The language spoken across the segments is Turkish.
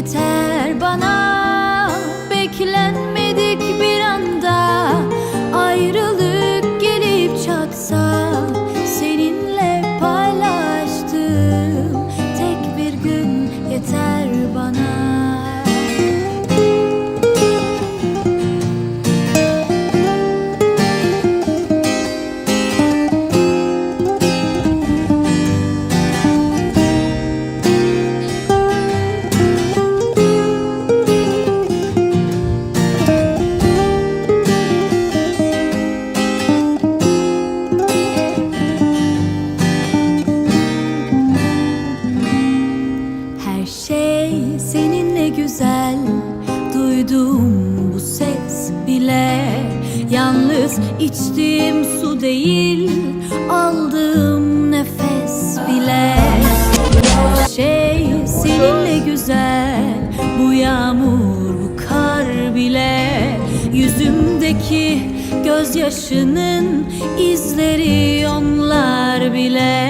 yeter bana Yalnız içtiğim su değil Aldığım nefes bile. Her şey seninle güzel Bu yağmur, bu kar bile. Yüzümdeki gözyaşının izleri onlar bile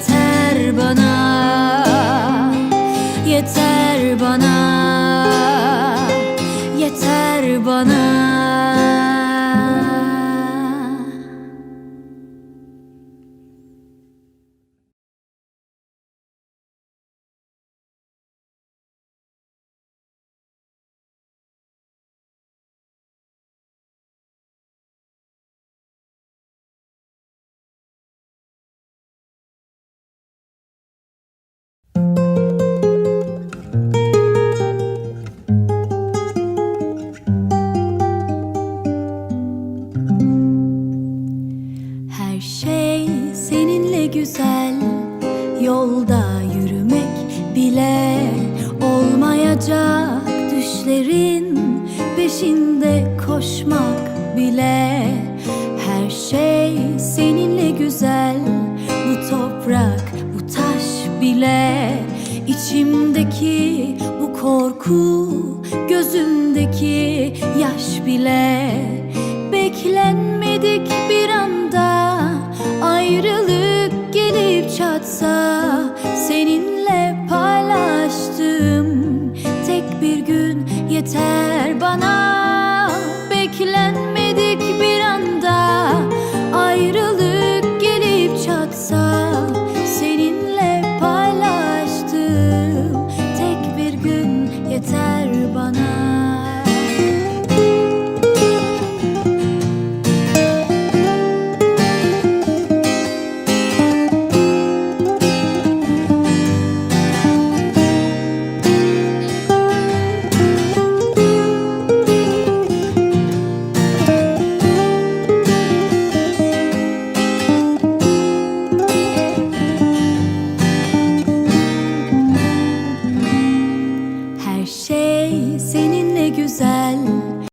Yeter Olmayacak düşlerin Peşinde koşmak bile. Her şey seninle güzel Bu toprak, bu taş bile. İçimdeki bu korku Gözümdeki yaş bile. Beklenmedik